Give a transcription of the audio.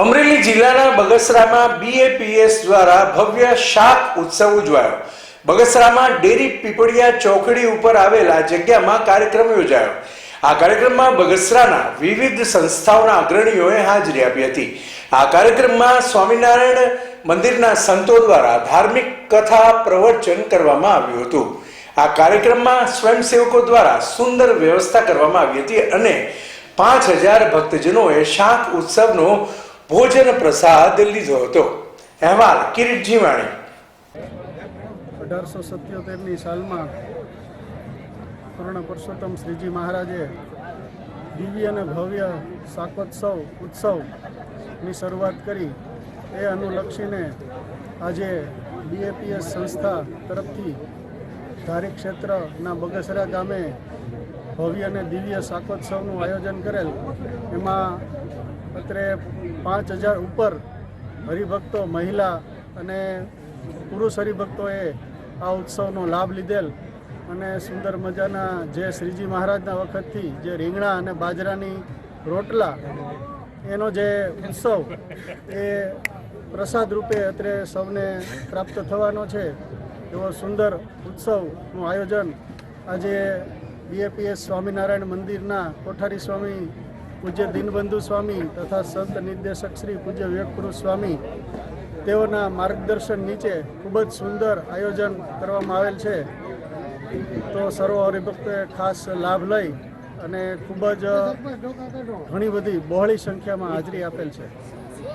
અમરેલી જિલ્લાના બગસરામાં બીએપીએસ દ્વારા ભવ્ય શાક ઉત્સવ ઉજવાયો. બગસરામાં ડેરી પીપળિયા ચોકડી ઉપર આવેલા જગ્યામાં કાર્યક્રમ યોજાયો. આ કાર્યક્રમમાં બગસરાના વિવિધ સંસ્થાઓના અગ્રણીઓએ હાજરી આપી હતી. આ કાર્યક્રમમાં સ્વામિનારાયણ મંદિરના સંતો દ્વારા ધાર્મિક કથા પ્રવચન કરવામાં આવ્યું હતું. આ કાર્યક્રમમાં સ્વયંસેવકો દ્વારા સુંદર વ્યવસ્થા કરવામાં આવી હતી અને પાંચ હજાર ભક્તજનોએ શાક ઉત્સવનો ભોજન પ્રસાદ લીધો હતો. અહેવાલ, કિરીટ જીવાણી. અઢારસો સત્યોતેરની સાલમાં પૂર્ણ પુરુષોત્તમ શ્રીજી મહારાજે દિવ્ય અને ભવ્ય શાકોત્સવ, ઉત્સવની શરૂઆત કરી. એ અનુલક્ષીને આજે બીએપીએસ સંસ્થા તરફથી ધારી ક્ષેત્રના બગસરા ગામે ભવ્ય અને દિવ્ય શાકોત્સવનું આયોજન કરેલ. એમાં અત્રે પાંચ હજાર ઉપર હરિભક્તો, મહિલા અને પુરુષ હરિભક્તોએ આ ઉત્સવનો લાભ લીધેલ અને સુંદર મજાના જે શ્રીજી મહારાજના વખતથી જે રીંગણા અને બાજરાની રોટલા, એનો જે ઉત્સવ, એ પ્રસાદ રૂપે અત્રે સૌને પ્રાપ્ત થવાનો છે. એવો સુંદર ઉત્સવનું આયોજન આજે બીએપીએસ સ્વામિનારાયણ મંદિરના કોઠારી સ્વામી પૂજ્ય દીનબંધુ સ્વામી તથા સંત નિર્દેશક શ્રી પૂજ્ય વિવેકપુરુષ સ્વામી, તેઓના માર્ગદર્શન નીચે ખૂબ જ સુંદર આયોજન કરવામાં આવેલ છે. તો સર્વ હરિભક્તોએ ખાસ લાભ લઈ અને ખૂબ જ ઘણી બધી બહોળી સંખ્યામાં હાજરી આપેલ છે.